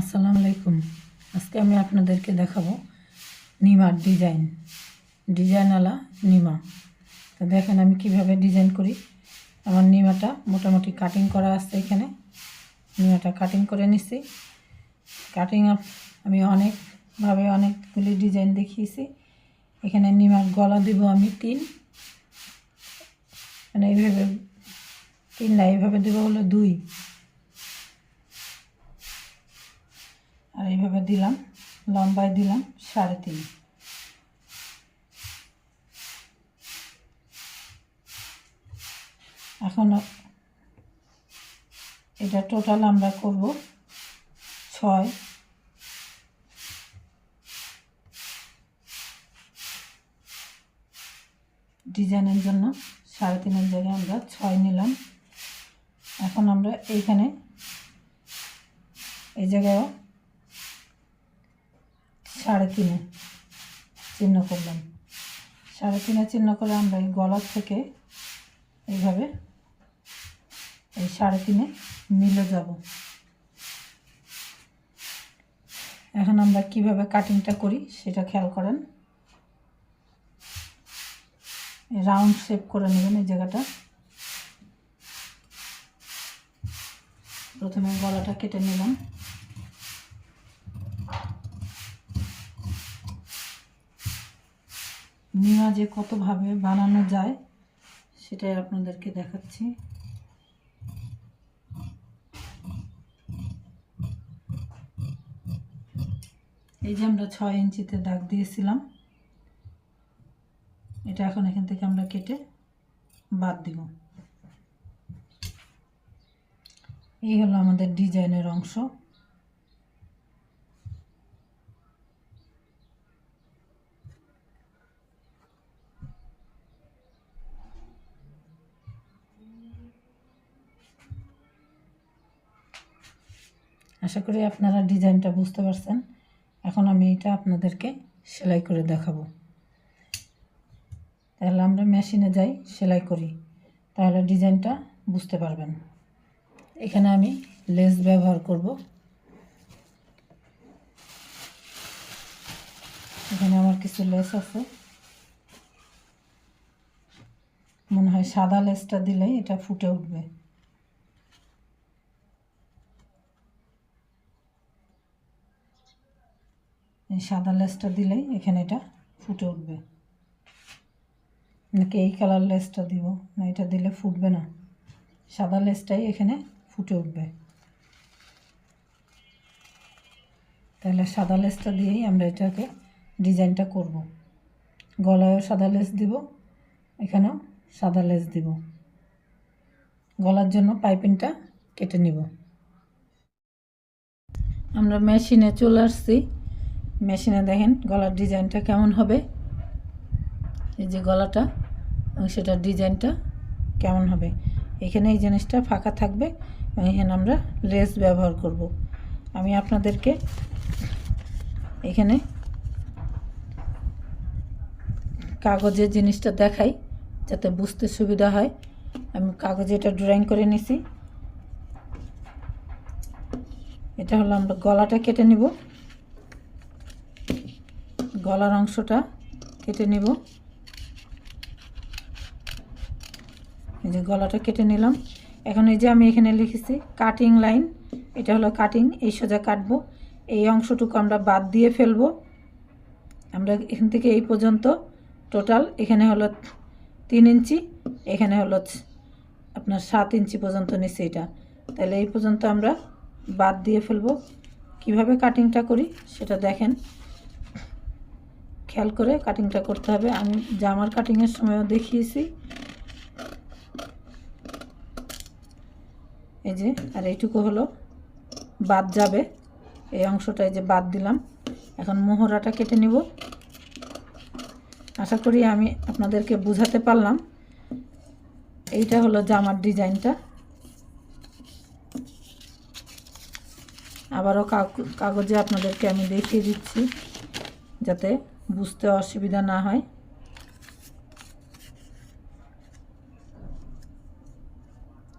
আসসালামু আলাইকুম। আজকে আমি আপনাদেরকে দেখাবো নিমার ডিজাইন। ডিজাইনওয়ালা নিমা। তো দেখেন আমি কীভাবে ডিজাইন করি। আমার নিমাটা মোটামুটি কাটিং করা আছে এখানে। নিমাটা কাটিং করে নিছি। কাটিং আপ আমি অনেকভাবে অনেকগুলি ডিজাইন দেখিয়েছি। এখানে নিমার গলা দিব আমি তিন। মানে এইভাবে তিন না, এইভাবে দেবো হলো দুই। আর এইভাবে দিলাম, লম্বায় দিলাম সাড়ে তিন। এখন এটা টোটাল আমরা করব ছয়। ডিজাইনের জন্য সাড়ে তিনের জায়গায় আমরা ছয় নিলাম। এখন আমরা এইখানে এই জায়গায়ও সাড়ে তিনে চিহ্ন করলাম। সাড়ে তিনে চিহ্ন করে আমরা এই গলার থেকে এইভাবে এই সাড়ে তিনে মিলে যাব। এখন আমরা কীভাবে কাটিংটা করি সেটা খেয়াল করেন। রাউন্ড শেপ করে নেবেন এই জায়গাটা। প্রথমে গলাটা কেটে নিলাম। নিমা যে কতভাবে বানানো যায়, সেটাই আপনাদেরকে দেখাচ্ছি। এই যে আমরা ছয় ইঞ্চিতে দাগ দিয়েছিলাম, এটা এখন এখান থেকে আমরা কেটে বাদ দিব। এই হলো আমাদের ডিজাইনের অংশ। আশা করি আপনারা ডিজাইনটা বুঝতে পারছেন। এখন আমি এটা আপনাদেরকে সেলাই করে দেখাবো। তাহলে আমরা মেশিনে যাই, সেলাই করি। তাহলে ডিজাইনটা বুঝতে পারবেন। এখানে আমি লেস ব্যবহার করব। এখানে আমার কিছু লেস আছে। মনে হয় সাদা লেসটা দিলেই এটা ফুটে উঠবে। সাদা লেসটা দিলেই এখানে এটা ফুটে উঠবে। নাকি এই কালার লেসটা দিব? না, এটা দিলে ফুটবে না। সাদা লেসটাই এখানে ফুটে উঠবে। তাহলে সাদা লেসটা দিয়েই আমরা এটাকে ডিজাইনটা করব। গলায়ও সাদা লেস দিব, এখানেও সাদা লেস দিব। গলার জন্য পাইপিংটা কেটে নিব। আমরা মেশিনে চলে আসছি। মেশিনে দেখেন গলার ডিজাইনটা কেমন হবে। এই যে গলাটা সেটার ডিজাইনটা কেমন হবে। এখানে এই জিনিসটা ফাঁকা থাকবে, এখানে আমরা লেস ব্যবহার করব। আমি আপনাদেরকে এখানে কাগজের জিনিসটা দেখাই, যাতে বুঝতে সুবিধা হয়। আমি কাগজে এটা ড্রয়িং করে নিছি। এটা হলো আমরা গলাটা কেটে নিব। গলার অংশটা কেটে নেব। এই যে গলাটা কেটে নিলাম। এখন এই যে আমি এখানে লিখেছি কাটিং লাইন এটা হলো কাটিং এই সোজা কাটবো। এই অংশটুকু আমরা বাদ দিয়ে ফেলব। আমরা এখান থেকে এই পর্যন্ত টোটাল এখানে হলো তিন ইঞ্চি, এখানে হলো আপনার সাত ইঞ্চি পর্যন্ত নিচ্ছে এটা। তাহলে এই পর্যন্ত আমরা বাদ দিয়ে ফেলব। কীভাবে কাটিংটা করি সেটা দেখেন। খেয়াল করে কাটিংটা করতে হবে। আমি জামার কাটিংয়ের সময়ও দেখিয়েছি। এই যে, আর এইটুকু হলো, বাদ যাবে। এই অংশটা এই যে বাদ দিলাম। এখন মোহরাটা কেটে নিব। আশা করি আমি আপনাদেরকে বুঝাতে পারলাম। এইটা হলো জামার ডিজাইনটা। আবারও কাগজে আপনাদেরকে আমি দেখিয়ে দিচ্ছি, যাতে বুঝতে অসুবিধা না হয়।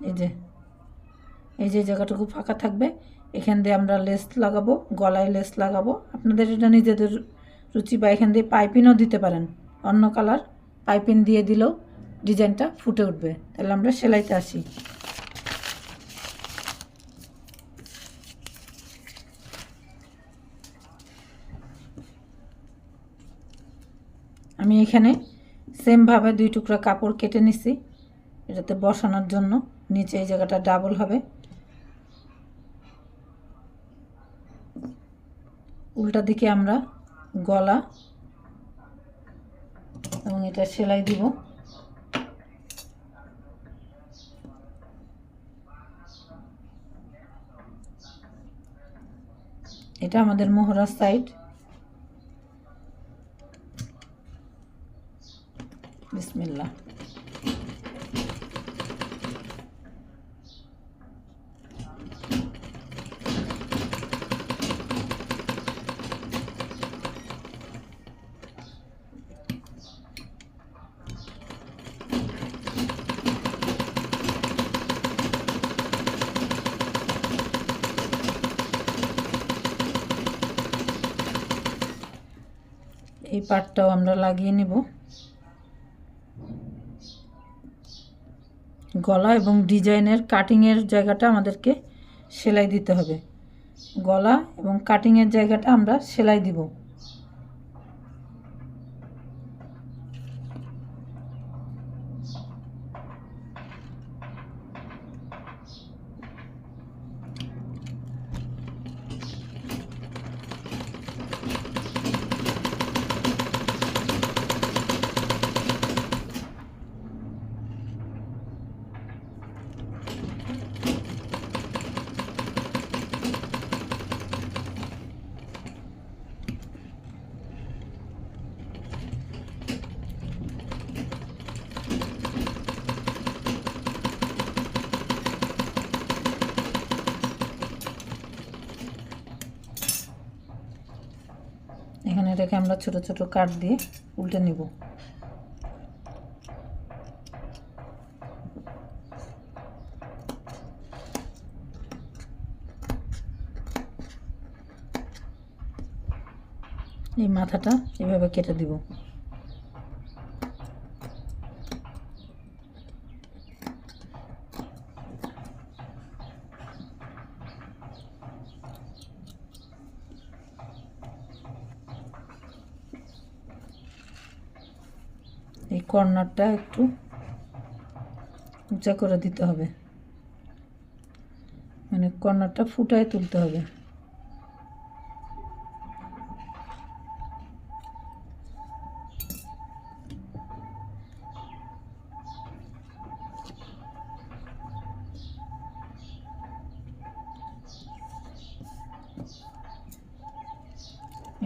এই যে এই যে জায়গাটুকু ফাঁকা থাকবে, এখান দিয়ে আমরা লেস লাগাবো, গলায় লেস লাগাবো। আপনাদের এটা নিজেদের রুচি বা এখান দিয়ে পাইপিনও দিতে পারেন। অন্য কালার পাইপিন দিয়ে দিলেও ডিজাইনটা ফুটে উঠবে। তাহলে আমরা সেলাইতে আসি। আমি এখানে সেমভাবে দুই টুকরা কাপড় কেটে নিছি, এটাতে বসানোর জন্য। নিচে এই জায়গাটা ডাবল হবে। উল্টা দিকে আমরা গলা এবং এটা সেলাই দিব। এটা আমাদের মোহরার সাইড বিসমিল্লাহ। এই পাটটাও আমরা লাগিয়ে নেব। গলা এবং ডিজাইনের কাটিংয়ের জায়গাটা আমাদেরকে সেলাই দিতে হবে। গলা এবং কাটিংয়ের জায়গাটা আমরা সেলাই দিব এখানে এটাকে আমরা ছোট ছোট কাট দিয়ে উল্টে নিব। এই মাথাটা এভাবে কেটে দিব এই কর্নারটা একটু উঁচা করে দিতে হবে। মানে কর্নারটা ফুটায় তুলতে হবে।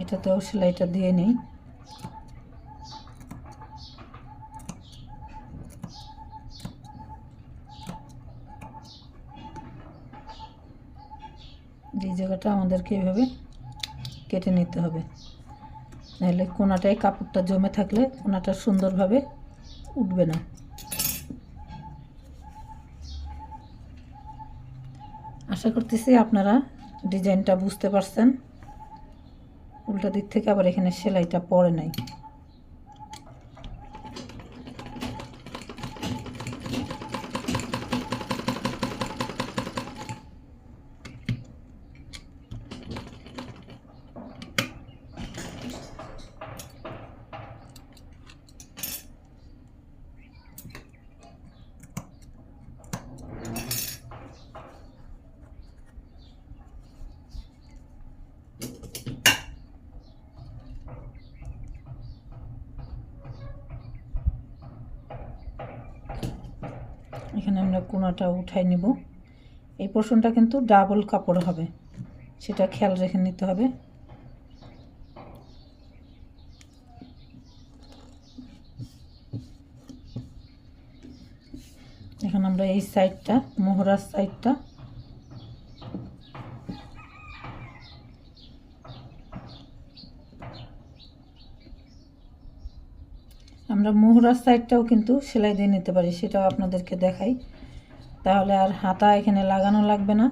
এটা তো সেলাইটা দিয়ে নিই। জায়গাটা আমাদেরকে এভাবে কেটে নিতে হবে। নাহলে কোনাটায় কাপড়টা জমে থাকলে কোনাটা সুন্দরভাবে উঠবে না। আশা করতেছি আপনারা ডিজাইনটা বুঝতে পারছেন। উল্টা দিক থেকে আবার এখানে সেলাইটা পড়ে নাই এখানে আমরা কোনাটা উঠাই নেব। এই পোর্শনটা কিন্তু ডাবল কাপড় হবে। সেটা খেয়াল রেখে নিতে হবে। এখন আমরা এই সাইডটা মোহরার সাইডটা আমরা মোহরার সাইডটাও কিন্তু সেলাই দিয়ে নিতে পারি, সেটাও আপনাদেরকে দেখাই। তাহলে আর হাতা এখানে লাগানো লাগবে না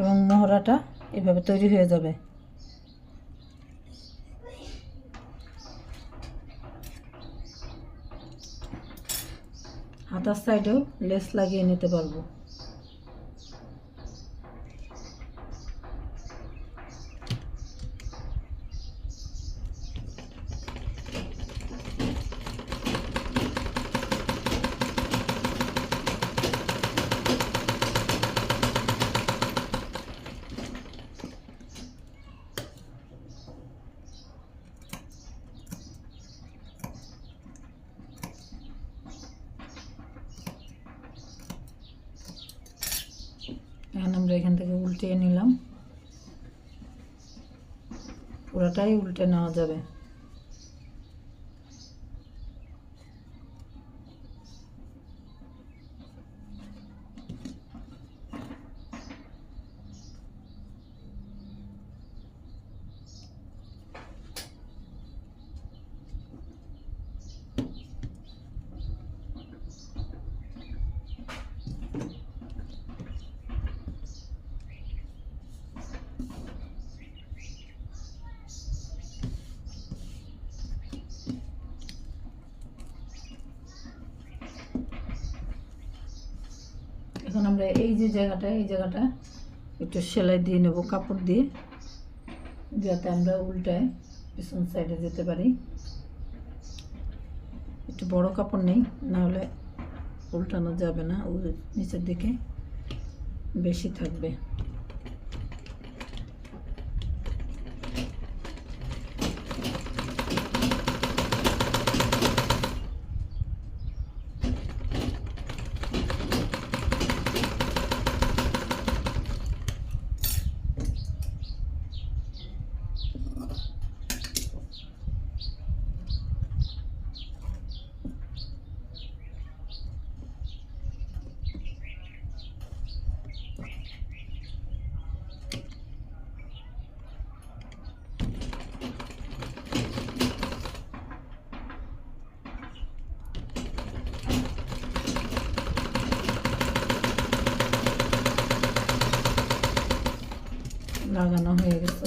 এবং মোহরাটা এভাবে তৈরি হয়ে যাবে। হাতার সাইডেও লেস লাগিয়ে নিতে পারব এখন আমরা এখান থেকে উল্টিয়ে নিলাম পুরোটাই উল্টে নেওয়া যাবে এখন আমরা এই যে জায়গাটা, এই জায়গাটা একটু সেলাই দিয়ে নেব, কাপড় দিয়ে, যাতে আমরা উল্টায় পিছন সাইডে যেতে পারি। একটু বড় কাপড় নেই নাহলে উল্টানো যাবে না নিচের দিকে বেশি থাকবে লাগানো হয়ে গেছে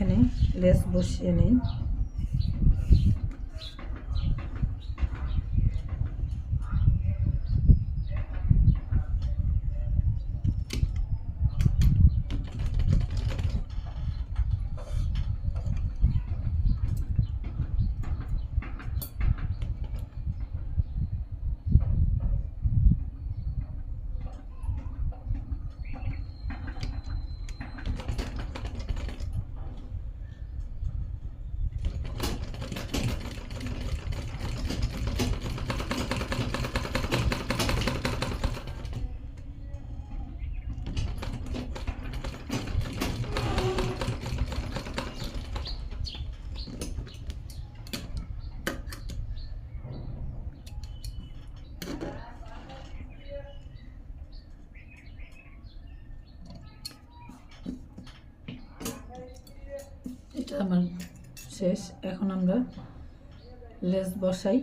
এখন আমরা এখানে লেস বসিয়ে নিই এটা আমার শেষ। এখন আমরা লেস বসাই।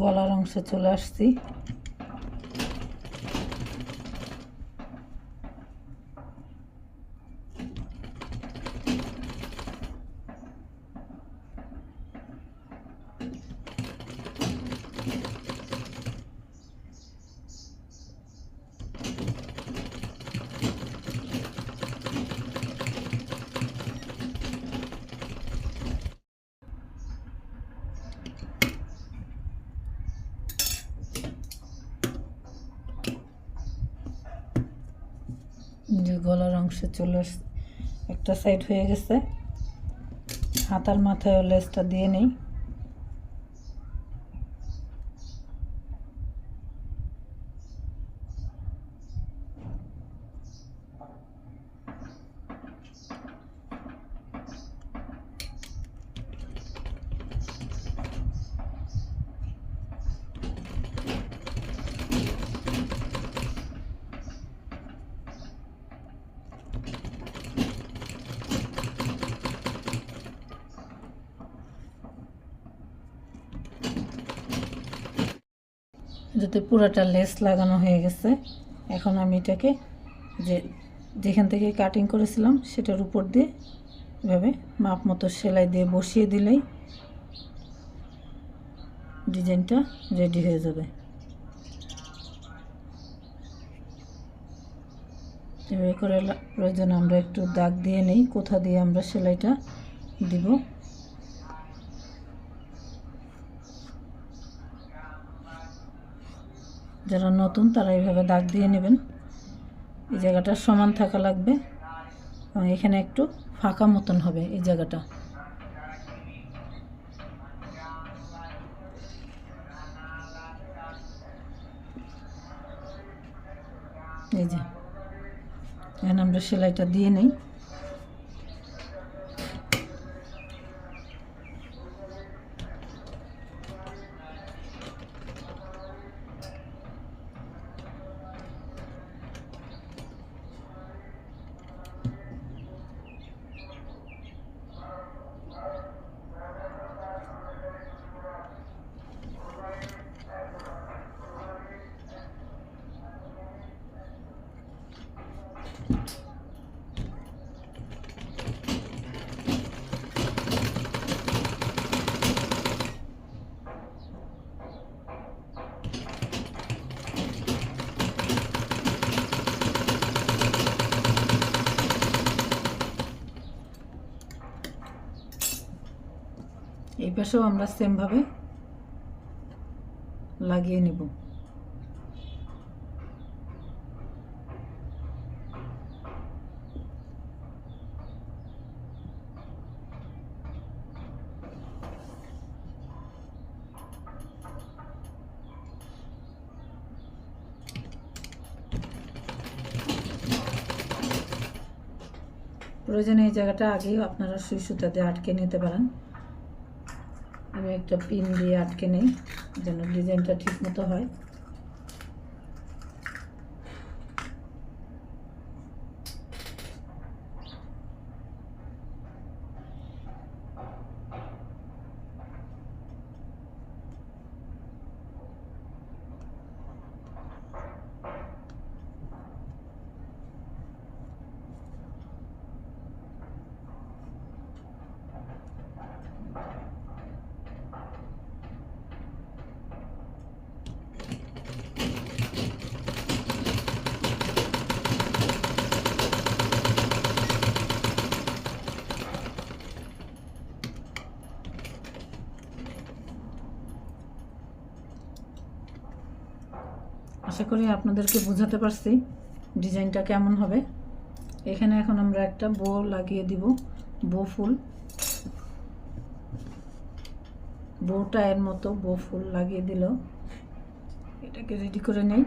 গলার অংশে চলে আসছি যে গলার অংশে চলে একটা সাইড হয়ে গেছে। হাতার মাথায় লেসটা দিয়ে নেই। যাতে পুরোটা লেস লাগানো হয়ে গেছে। এখন আমি এটাকে যে যেখান থেকে কাটিং করেছিলাম, সেটার উপর দিয়ে এভাবে মাপ মতো সেলাই দিয়ে বসিয়ে দিলেই ডিজাইনটা রেডি হয়ে যাবে। এভাবে করে প্রয়োজন আমরা একটু দাগ দিয়ে নেই, কোথা দিয়ে আমরা সেলাইটা দিব? যারা নতুন, তারা এইভাবে দাগ দিয়ে নেবেন। এই জায়গাটা সমান থাকা লাগবে। এবং এখানে একটু ফাঁকা মতন হবে এই জায়গাটা। এই যে, এখানে আমরা সেলাইটা দিয়ে নেই। এই পাশেও আমরা সেমভাবে লাগিয়ে নিব। প্রয়োজনে এই জায়গাটা আগেই আপনারা সুই সুতা দিয়ে আটকে নিতে পারেন। আমি একটা পিন দিয়ে আটকে নেই যেন ডিজাইনটা ঠিক মতো হয়। আশা করি আপনাদেরকে বোঝাতে পারছি ডিজাইনটা কেমন হবে। এখানে এখন আমরা একটা বো লাগিয়ে দিব বো ফুল। বউটা এর মতো বো ফুল লাগিয়ে দিল। এটাকে রেডি করে নেই।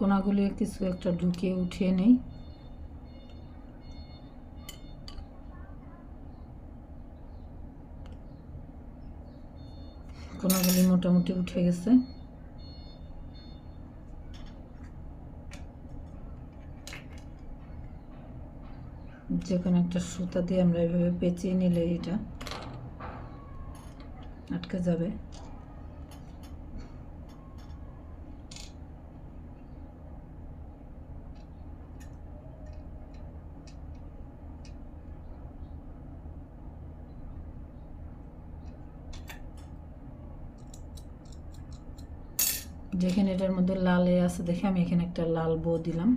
কোনাগুলি কিছু একটা ঢুকিয়ে উঠিয়ে নেই। কোনাগুলি মোটামুটি উঠে গেছে। যে কোনো একটা সুতা দিয়ে আমরা এভাবে পেঁচিয়ে নিলে এটা আটকে যাবে। যেখানে এটার মধ্যে লালে আছে দেখে আমি এখানে একটা লাল বো দিলাম।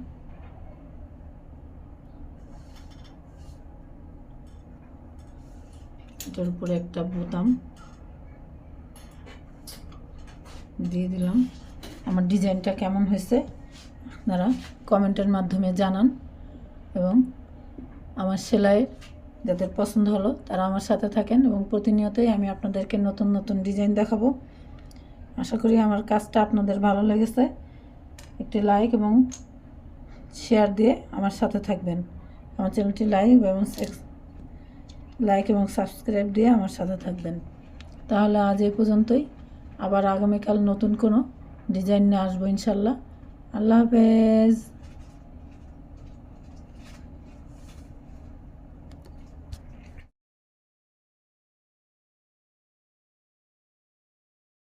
এটার উপরে একটা বোতাম দিয়ে দিলাম। আমার ডিজাইনটা কেমন হয়েছে আপনারা কমেন্টের মাধ্যমে জানান এবং আমার সেলাই যাদের পছন্দ হলো তারা আমার সাথে থাকেন এবং প্রতিনিয়তই আমি আপনাদেরকে নতুন নতুন ডিজাইন দেখাবো। আশা করি আমার কাজটা আপনাদের ভালো লেগেছে। একটি লাইক এবং শেয়ার দিয়ে আমার সাথে থাকবেন। আমার চ্যানেলটি লাইক এবং লাইক এবং সাবস্ক্রাইব দিয়ে আমার সাথে থাকবেন। তাহলে আজ এই পর্যন্তই। আবার আগামীকাল নতুন কোনো ডিজাইন নিয়ে আসব ইনশাল্লাহ। আল্লাহ হাফেজ।